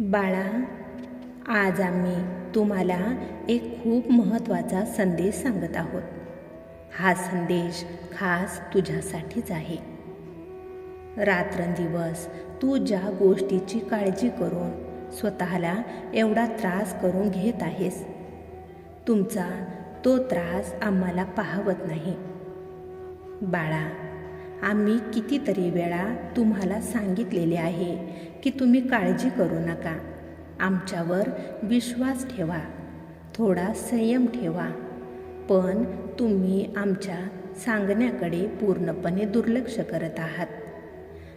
बाळा आज आम्ही तुम्हाला एक खूप महत्त्वाचा संदेश सांगत आहोत. हा संदेश खास तुझ्यासाठीच आहे. रात्रंदिवस तू ज्या गोष्टीची काळजी करून स्वतःला एवढा त्रास करून घेत आहेस तुमचा तो त्रास आम्हाला पाहवत नाही. बाळा आम्ही कितीतरी वेळा तुम्हाला सांगितलेले आहे की तुम्ही काळजी करू नका. आमच्यावर विश्वास ठेवा. थोडा संयम ठेवा. पण तुम्ही आमच्या सांगण्याकडे पूर्णपणे दुर्लक्ष करत आहात.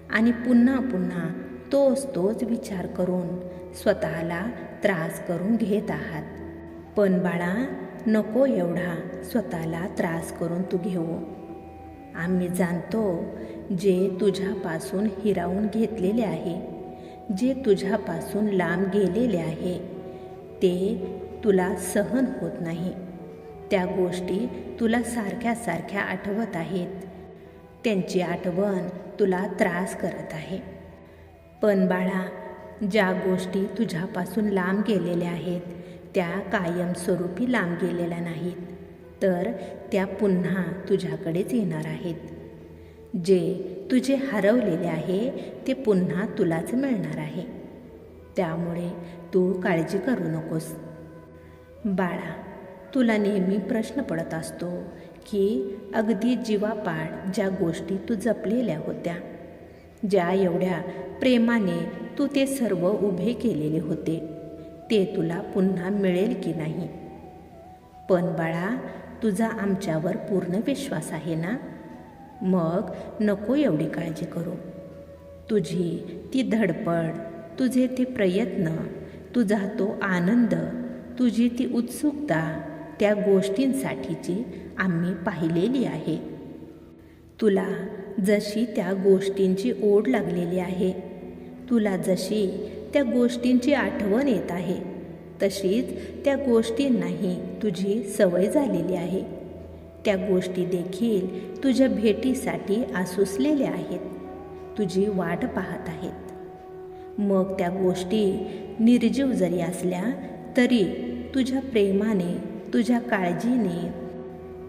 आणि पुन्हा पुन्हा तोच तोच विचार करून स्वतःला त्रास करून घेत आहात. पण बाळा नको एवढा स्वतःला त्रास करून तू घेऊ. आम्ही जाणतो जे तुझ्यापासून हिरावून घेतलेले आहे जे तुझ्यापासून लांब गेलेले आहे ते तुला सहन होत नाही. त्या गोष्टी तुला सारख्या सारख्या आठवत आहेत. त्यांची आठवण तुला त्रास करत आहे. पण बाळा ज्या गोष्टी तुझ्यापासून लांब गेलेल्या आहेत त्या कायमस्वरूपी लांब गेलेल्या नाहीत. तर त्या पुन्हा तुझ्याकडेच येणार आहेत. जे तुझे हरवलेले आहे ते पुन्हा तुलाच मिळणार आहे. त्यामुळे तू काळजी करू नकोस. बाळा तुला नेहमी प्रश्न पडत असतो की अगदी जीवापाड ज्या गोष्टी तू जपलेल्या होत्या ज्या एवढ्या प्रेमाने तू ते सर्व उभे केलेले होते ते तुला पुन्हा मिळेल की नाही? पण बाळा तुझा आमच्यावर पूर्ण विश्वास आहे ना? मग नको एवढी काळजी करू. तुझी ती धडपड तुझे ते प्रयत्न तुझा तो आनंद तुझी ती उत्सुकता त्या गोष्टींसाठीची आम्ही पाहिलेली आहे. तुला जशी त्या गोष्टींची ओढ लागलेली आहे तुला जशी त्या गोष्टींची आठवण येत आहे तशीच त्या गोष्टींनाही तुझी सवय झालेली आहे. त्या गोष्टी देखील तुझ्या भेटीसाठी आसुसलेल्या आहेत. तुझी वाट पाहत आहेत. मग त्या गोष्टी निर्जीव जरी असल्या तरी तुझ्या प्रेमाने तुझ्या काळजीने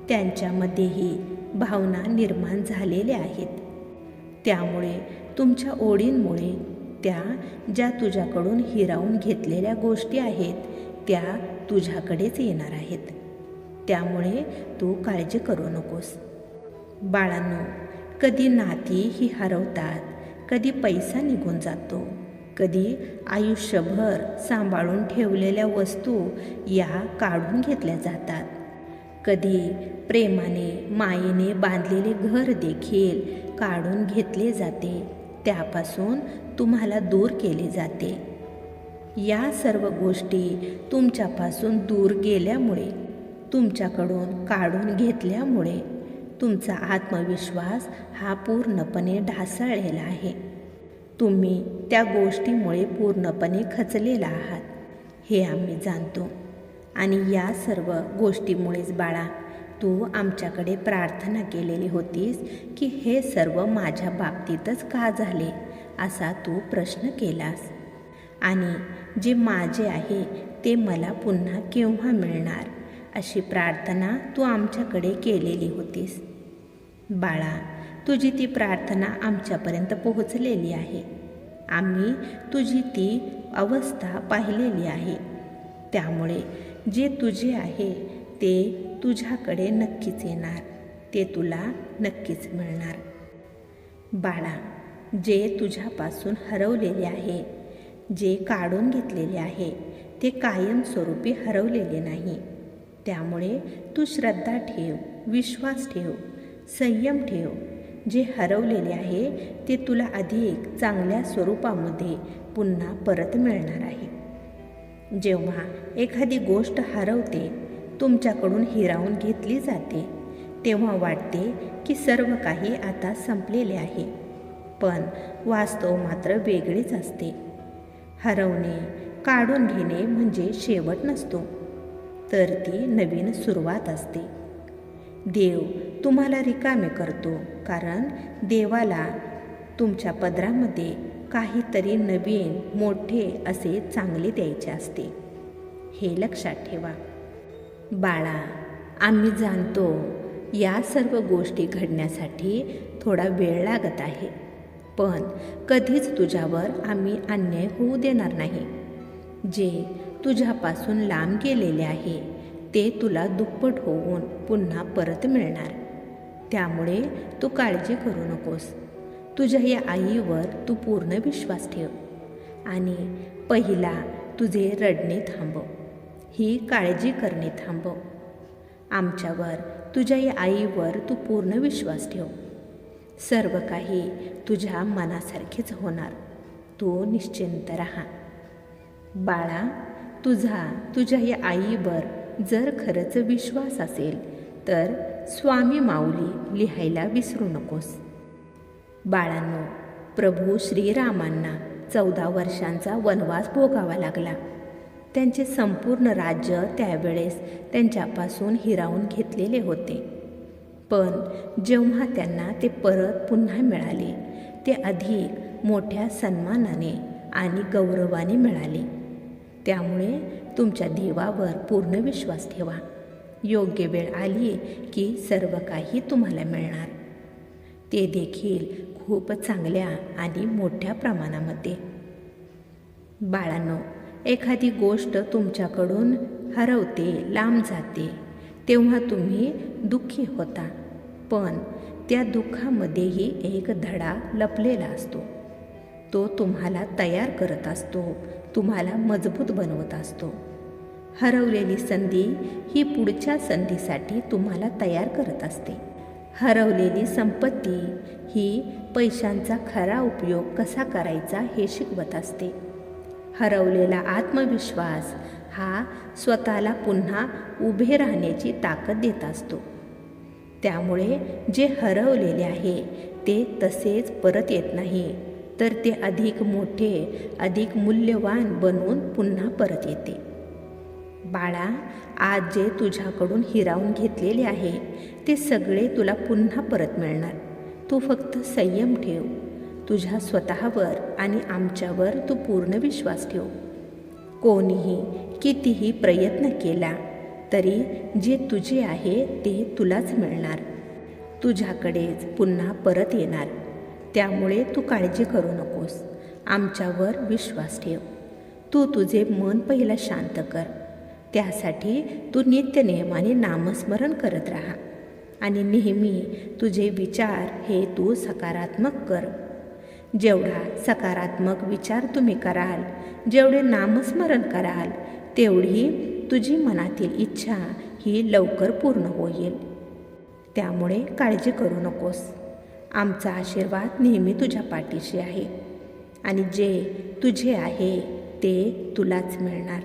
त्यांच्यामध्येही भावना निर्माण झालेल्या आहेत. त्यामुळे तुमच्या ओढींमुळे त्या ज्या तुझ्याकडून हिरावून घेतलेल्या गोष्टी आहेत त्या तुझ्याकडेच येणार आहेत. त्यामुळे तू काळजी करू नकोस. बाळांनो कधी नाती ही हरवतात कधी पैसा निघून जातो कधी आयुष्यभर सांभाळून ठेवलेल्या वस्तू या काढून घेतल्या जातात. कधी प्रेमाने मायेने बांधलेले घर देखील काढून घेतले जाते. त्यापासून तुम्हाला दूर केले जाते. या सर्व गोष्टी तुमच्यापासून दूर गेल्यामुळे तुमच्याकडून काढून घेतल्यामुळे तुमचा आत्मविश्वास हा पूर्णपणे ढासळलेला आहे. तुम्ही त्या गोष्टीमुळे पूर्णपणे खचलेला आहात हे आम्ही जाणतो. आणि या सर्व गोष्टीमुळेच बाळा तू आमच्याकडे प्रार्थना केलेली होतीस की हे सर्व माझ्या बाबतीतच का झाले असा तू प्रश्न केलास. आणि जे माझे आहे ते मला पुन्हा केव्हा मिळणार अशी प्रार्थना तू आमच्याकडे केलेली होतीस. बाळा तुझी ती प्रार्थना आमच्यापर्यंत पोहोचलेली आहे. आम्ही तुझी ती अवस्था पाहिलेली आहे. त्यामुळे जे तुझे आहे ते तुझ्याकडे नक्कीच येणार. ते तुला नक्कीच मिळणार. बाळा जे तुझ्यापासून हरवलेले आहे जे काढून घेतलेले आहे ते कायमस्वरूपी हरवलेले नाही. त्यामुळे तू श्रद्धा ठेव विश्वास ठेव संयम ठेव. जे हरवलेले आहे ते तुला अधिक चांगल्या स्वरूपामध्ये पुन्हा परत मिळणार आहे. जेव्हा एखादी गोष्ट हरवते तुमच्याकडून हिरावून घेतली जाते. तेव्हा वाटते की सर्व काही आता संपलेले आहे. पण वास्तव मात्र वेगळीच असते. हरवणे काढून घेणे म्हणजे शेवट नसतो. तर ती नवीन सुरुवात असते. देव तुम्हाला रिकामे करतो कारण देवाला तुमच्या पदरामध्ये काहीतरी नवीन मोठे असे चांगले द्यायचे असते. हे लक्षात ठेवा. बाळा आम्ही जाणतो या सर्व गोष्टी घडण्यासाठी थोडा वेळ लागत आहे. पण कधीच तुझ्यावर आम्ही अन्याय होऊ देणार नाही. जे तुझ्यापासून लांब गेलेले आहे ते तुला दुप्पट होऊन पुन्हा परत मिळणार. त्यामुळे तू काळजी करू नकोस. तुझ्या या आईवर तू पूर्ण विश्वास ठेव आणि पहिला तुझे रडणे थांबव. ही काळजी करणे थांबव. आमच्यावर तुझ्या या आईवर तू पूर्ण विश्वास ठेव. सर्व काही तुझ्या मनासारखेच होणार. तू निश्चिंत राहा. बाळा तुझा तुझ्या या आईवर जर खरंच विश्वास असेल तर स्वामी माऊली लिहायला विसरू नकोस. बाळांनो प्रभू श्रीरामांना चौदा वर्षांचा वनवास भोगावा लागला. त्यांचे संपूर्ण राज्य त्यावेळेस त्यांच्यापासून हिरावून घेतलेले होते. पण जेव्हा त्यांना ते परत पुन्हा मिळाले ते अधिक मोठ्या सन्मानाने आणि गौरवाने मिळाले. त्यामुळे तुमच्या देवावर पूर्ण विश्वास ठेवा. योग्य वेळ आली की सर्व काही तुम्हाला मिळणार. ते देखील खूप चांगल्या आणि मोठ्या प्रमाणामध्ये. बाळांनो एखादी गोष्ट तुमच्याकडून हरवते लांब जाते तेव्हा तुम्ही दुःखी होता. पण त्या दुःखामध्येही एक धडा लपलेला असतो. तो तुम्हाला तयार करत असतो तुम्हाला मजबूत बनवत असतो. हरवलेली संधी ही पुढच्या संधीसाठी तुम्हाला तयार करत असते. हरवलेली संपत्ती ही पैशांचा खरा उपयोग कसा करायचा हे शिकवत असते. हरवलेला आत्मविश्वास हा स्वतःला पुन्हा उभे राहण्याची ताकद देत असतो. त्यामुळे जे हरवलेले आहे ते तसेच परत येत नाही. तर ते अधिक मोठे अधिक मूल्यवान बनवून पुन्हा परत येते. बाळा आज जे तुझ्याकडून हिरावून घेतलेले आहे ते सगळे तुला पुन्हा परत मिळणार. तू फक्त संयम ठेव. तुझ्या स्वतःवर आणि आमच्यावर तू पूर्ण विश्वास ठेव. कोणीही कितीही प्रयत्न केला तरी जे तुझे आहे ते तुलाच मिळणार. तुझ्याकडेच पुन्हा परत येणार. त्यामुळे तू काळजी करू नकोस. आमच्यावर विश्वास ठेव. तू तुझे मन पहिला शांत कर. त्यासाठी तू नित्यनियमाने नामस्मरण करत राहा आणि नेहमी तुझे विचार हे तू सकारात्मक कर. जेवढा सकारात्मक विचार तुम्ही कराल जेवढे नामस्मरण कराल तेवढी तुझी मनातील इच्छा ही लवकर पूर्ण होईल. त्यामुळे काळजी करू नकोस. आमचा आशीर्वाद नेहमी तुझ्या पाठीशी आहे. आणि जे तुझे आहे ते तुलाच मिळणार.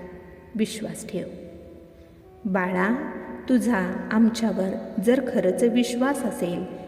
विश्वास ठेव. बाळा तुझा आमच्यावर जर खरंच विश्वास असेल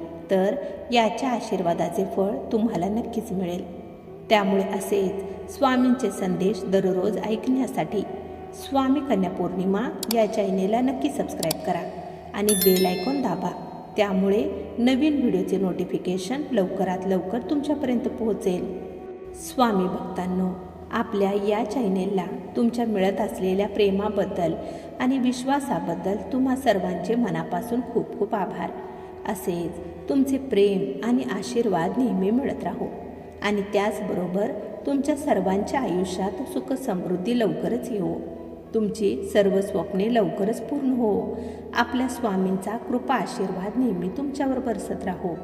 तर याच्या आशीर्वादाचे फळ तुम्हाला नक्कीच मिळेल. त्यामुळे असेच स्वामींचे संदेश दररोज ऐकण्यासाठी स्वामी कन्या पौर्णिमा या चॅनेलला नक्की सबस्क्राईब करा आणि बेल आयकॉन दाबा. त्यामुळे नवीन व्हिडिओचे नोटिफिकेशन लवकरात लवकर तुमच्यापर्यंत पोहोचेल. स्वामी भक्तांनो आपल्या या चॅनेलला तुमच्या मिळत असलेल्या प्रेमाबद्दल आणि विश्वासाबद्दल तुम्हा सर्वांचे मनापासून खूप खूप आभार. असेच तुमचे प्रेम आणि आशीर्वाद नेहमी मिळत राहो. आणि त्याचबरोबर तुमच्या सर्वांच्या आयुष्यात सुख समृद्धी लवकरच येऊ तुमची सर्व स्वप्ने लवकरच पूर्ण हो. आपल्या स्वामींचा कृपा आशीर्वाद नेहमी तुमच्यावर बरसत राहो.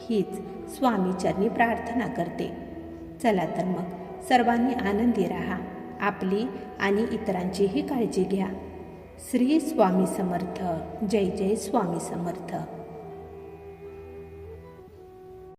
हीच स्वामीचरणी प्रार्थना करते. चला तर मग सर्वांनी आनंदी राहा. आपली आणि इतरांचीही काळजी घ्या. श्री स्वामी समर्थ. जय जय स्वामी समर्थ.